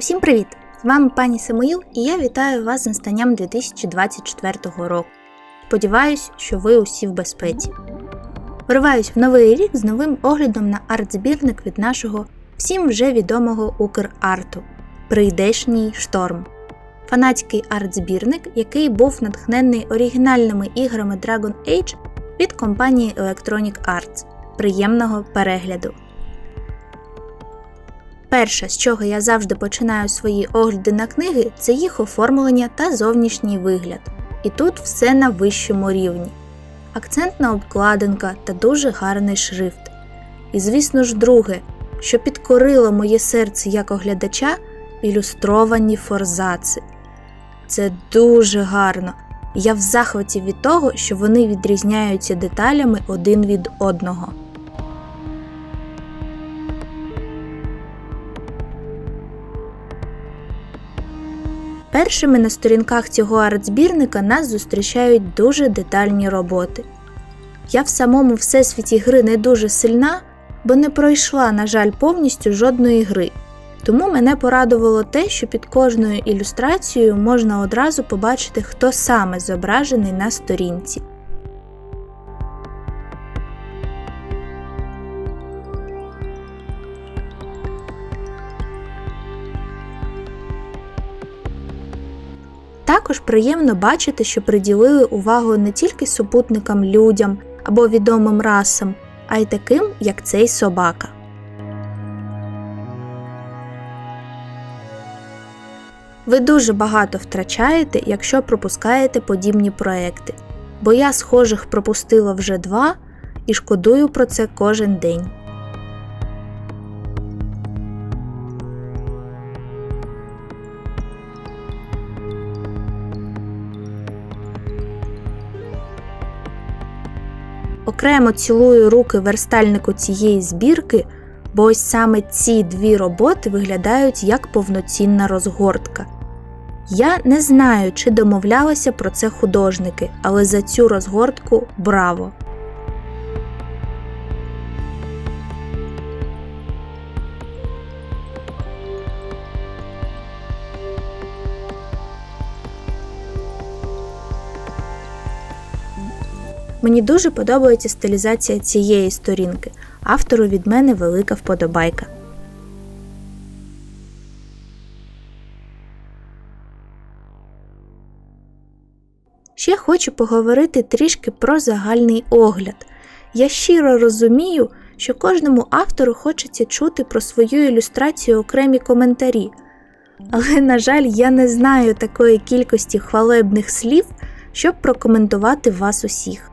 Усім привіт! З вами пані Самуїл і я вітаю вас з настанням 2024 року. Сподіваюсь, що ви усі в безпеці. Вриваюсь в новий рік з новим оглядом на арт-збірник від нашого всім вже відомого Украрту Прийдешній шторм. Фанатський арт-збірник, який був натхнений оригінальними іграми Dragon Age від компанії Electronic Arts. Приємного перегляду! Перше, з чого я завжди починаю свої огляди на книги, це їх оформлення та зовнішній вигляд. І тут все на вищому рівні. Акцентна обкладинка та дуже гарний шрифт. І, звісно ж, друге, що підкорило моє серце як оглядача, ілюстровані форзаци. Це дуже гарно. Я в захваті від того, що вони відрізняються деталями один від одного. Першими на сторінках цього арт-збірника нас зустрічають дуже детальні роботи. Я в самому всесвіті гри не дуже сильна, бо не пройшла, на жаль, повністю жодної гри. Тому мене порадувало те, що під кожною ілюстрацією можна одразу побачити, хто саме зображений на сторінці. Також приємно бачити, що приділили увагу не тільки супутникам людям або відомим расам, а й таким, як цей собака. Ви дуже багато втрачаєте, якщо пропускаєте подібні проекти, бо я схожих пропустила вже два і шкодую про це кожен день. Окремо цілую руки верстальнику цієї збірки, бо ось саме ці дві роботи виглядають як повноцінна розгортка. Я не знаю, чи домовлялися про це художники, але за цю розгортку браво! Мені дуже подобається стилізація цієї сторінки. Автору від мене велика вподобайка. Ще хочу поговорити трішки про загальний огляд. Я щиро розумію, що кожному автору хочеться чути про свою ілюстрацію окремі коментарі. Але, на жаль, я не знаю такої кількості хвалебних слів, щоб прокоментувати вас усіх.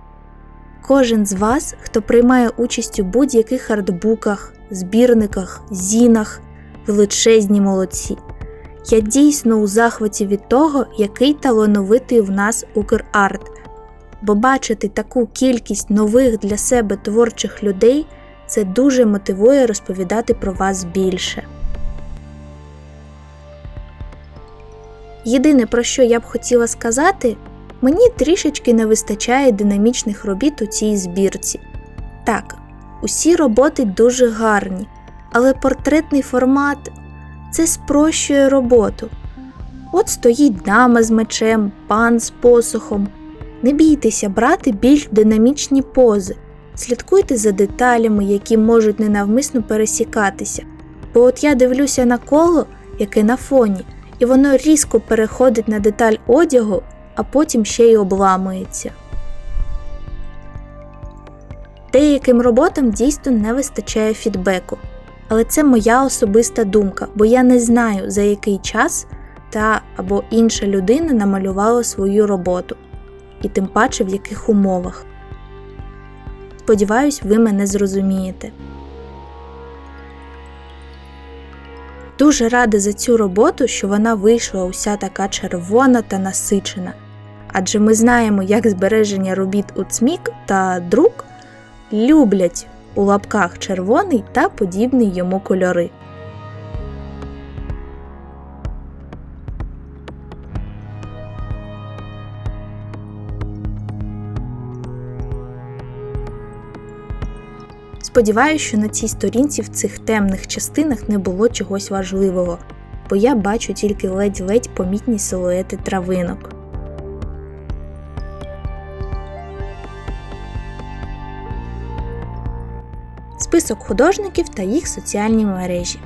Кожен з вас, хто приймає участь у будь-яких артбуках, збірниках, зінах, величезні молодці. Я дійсно у захваті від того, який талановитий в нас Украрт, бо бачити таку кількість нових для себе творчих людей це дуже мотивує розповідати про вас більше. Єдине, про що я б хотіла сказати, мені трішечки не вистачає динамічних робіт у цій збірці. Так, усі роботи дуже гарні, але портретний формат це спрощує роботу. От стоїть дама з мечем, пан з посохом. Не бійтеся брати більш динамічні пози, слідкуйте за деталями, які можуть ненавмисно пересікатися. Бо от я дивлюся на коло, яке на фоні, і воно різко переходить на деталь одягу, а потім ще й обламується. Деяким роботам дійсно не вистачає фідбеку. Але це моя особиста думка, бо я не знаю, за який час та або інша людина намалювала свою роботу, і тим паче в яких умовах. Сподіваюсь, ви мене зрозумієте. Дуже рада за цю роботу, що вона вийшла уся така червона та насичена. Адже ми знаємо, як збереження робіт у ЦМІК та друк люблять у лапках червоний та подібні йому кольори. Сподіваюся, що на цій сторінці в цих темних частинах не було чогось важливого. бо я бачу тільки ледь-ледь помітні силуети травинок. Список художників та їх соціальні мережі.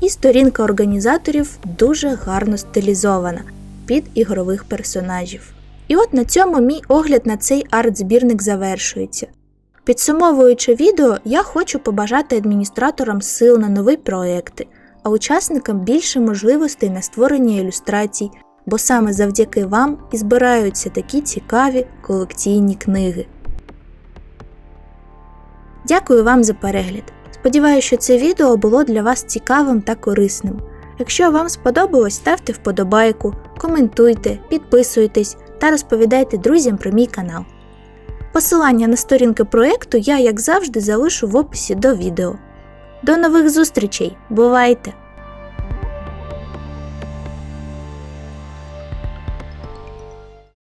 І сторінка організаторів дуже гарно стилізована під ігрових персонажів. І от на цьому мій огляд на цей арт-збірник завершується. Підсумовуючи відео, я хочу побажати адміністраторам сил на нові проекти, а учасникам більше можливостей на створення ілюстрацій, бо саме завдяки вам і збираються такі цікаві колекційні книги. Дякую вам за перегляд. Сподіваюся, що це відео було для вас цікавим та корисним. Якщо вам сподобалось, ставте вподобайку, коментуйте, підписуйтесь та розповідайте друзям про мій канал. Посилання на сторінки проєкту я, як завжди, залишу в описі до відео. До нових зустрічей! Бувайте!